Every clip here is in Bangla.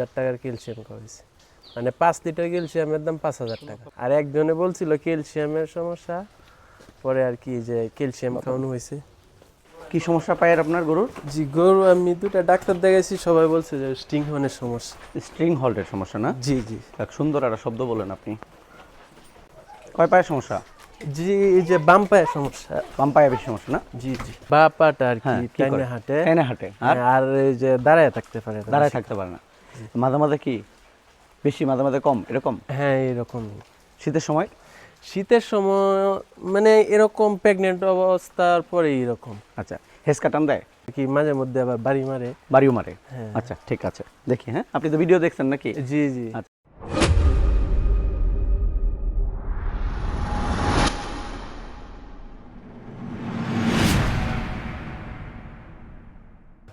হাজার টাকার ক্যালসিয়াম খাওয়াইছি। মানে পাঁচ লিটার ক্যালসিয়ামের দাম পাঁচ হাজার টাকা। আর একজনে বলছিল ক্যালসিয়ামের সমস্যা পরে আর কি যে ক্যালসিয়াম খাওয়ানো হয়েছে। কি সমস্যা পায় আপনার গরুর? জি গরু আমি দুটা ডাক্তার দেখাইছি সবাই বলছে যে স্টিং হনের সমস্যা। স্ট্রিং হল্টের সমস্যা না? জি জি। এক সুন্দর একটা শব্দ বলেন আপনি। কয় পায়ের সমস্যা? জি এই যে বাম পায়ের সমস্যা। বাম পায়ে বেশি সমস্যা না? জি জি। বা পাটা আর কি হ্যাঁ, টাইনে হাঁটে। টেনে হাঁটে। আর? আর এই যে দাঁড়ায় থাকতে পারে। দাঁড়ায় থাকতে পারে না। মাঝে মাঝে কি? বেশি মাঝে মাঝে কম এরকম? হ্যাঁ এরকম। শীতের সময়? শীতের সময় মানে এরকম প্রেগনেন্ট অবস্থার পরে এরকম। আচ্ছা হেসকা কাটান দেয়? কি মাঝে মধ্যে আবার বাড়ি মারে। বাড়িও মারে? হ্যাঁ। আচ্ছা ঠিক আছে। দেখি হ্যাঁ? আপনি তো ভিডিও দেখছেন নাকি? জি জি।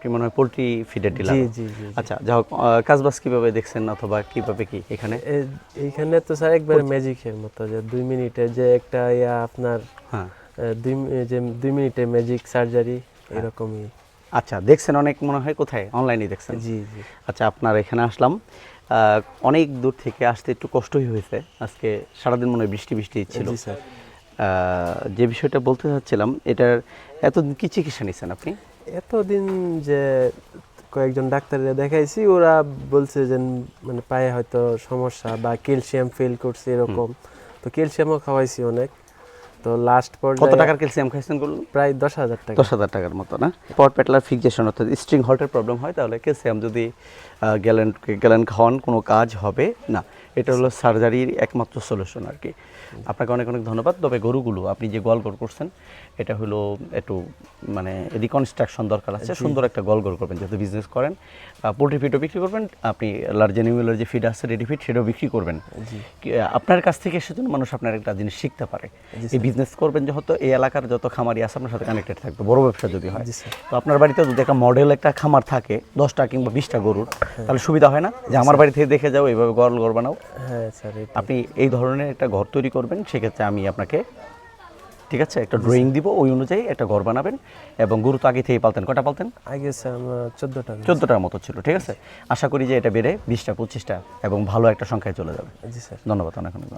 আপনি মনে হয় পোলট্রি ফিডের ডিলার জি জি আচ্ছা যা হোক কাজবাজ কীভাবে দেখছেন অথবা কীভাবে কি এখানে? এইখানে তো স্যার একবারে ম্যাজিকের মতো যে দুই মিনিটে যে একটা ইয়া আপনার হ্যাঁ। দুই যে দুই মিনিটে ম্যাজিক সার্জারি এরকমই। আচ্ছা দেখছেন অনেক মনে হয় কোথায়? অনলাইনে দেখছেন? জি জি। আচ্ছা আপনার এখানে আসলাম। আহ, অনেক দূর থেকে আসতে একটু কষ্টই হয়েছে। আজকে সারাদিন মনে হয় বৃষ্টি বৃষ্টি ছিল। জি স্যার যে বিষয়টা বলতে চাচ্ছিলাম এটার এতদিন কি চিকিৎসা নিচ্ছেন আপনি? এতদিন যে কয়েকজন ডাক্তাররা দেখাইছি ওরা বলছে যে মানে পায়ে হয়তো সমস্যা বা ক্যালসিয়াম ফেল করছে এরকম। তো ক্যালসিয়ামও খাওয়াইছি অনেক। তো লাস্ট কত টাকার ক্যালসিয়াম খাইছেন বলুন? প্রায় দশ হাজার টাকা। দশ হাজার টাকার মতো না? পট পেটলার ফিক্সেশন অর্থাৎ স্ট্রিং হল্টের প্রবলেম হয় তাহলে ক্যালসিয়াম যদি গ্যালেন গ্যালেন খাওয়ান কোনো কাজ হবে না। এটা হলো সার্জারির একমাত্র সলিউশন আর কি আপনাকে অনেক অনেক ধন্যবাদ। তবে গরুগুলো আপনি যে গল গড় করছেন এটা হলো একটু মানে রিকনস্ট্রাকশন দরকার আছে। সুন্দর একটা গল গড় করবেন যেহেতু বিজনেস করেন। পোলট্রি ফিডও বিক্রি করবেন আপনি লার্জ অ্যানিমেলের যে ফিড আছে রেডি ফিড সেটাও বিক্রি করবেন। আপনার কাছ থেকে সেজন্য মানুষ আপনার একটা জিনিস শিখতে পারে। এই বিজনেস করবেন যেহেতু এই এলাকার যত খামারি আছে আপনার সাথে কানেক্টেড থাকবে। বড় ব্যবসা যদি হয়। তো আপনার বাড়িতে যদি একটা মডেল একটা খামার থাকে দশটা কিংবা বিশটা গরুর তাহলে সুবিধা হয় না? যে আমার বাড়ি থেকে দেখে যাও এইভাবে গল ঘর বানাও। হ্যাঁ স্যার আপনি এই ধরনের একটা ঘর তৈরি করবেন সেক্ষেত্রে আমি আপনাকে ঠিক আছে একটা ড্রয়িং দিব ওই অনুযায়ী একটা ঘর বানাবেন এবং গুরুত্ব তো আগে থেকে পালতেন। কটা পালতেন? আগে চোদ্দটা চোদ্দটার মতো ছিল ঠিক আছে? আশা করি যে এটা বেড়ে বিশটা পঁচিশটা এবং ভালো একটা সংখ্যায় চলে যাবে। জি স্যার। ধন্যবাদ অনেক অনেক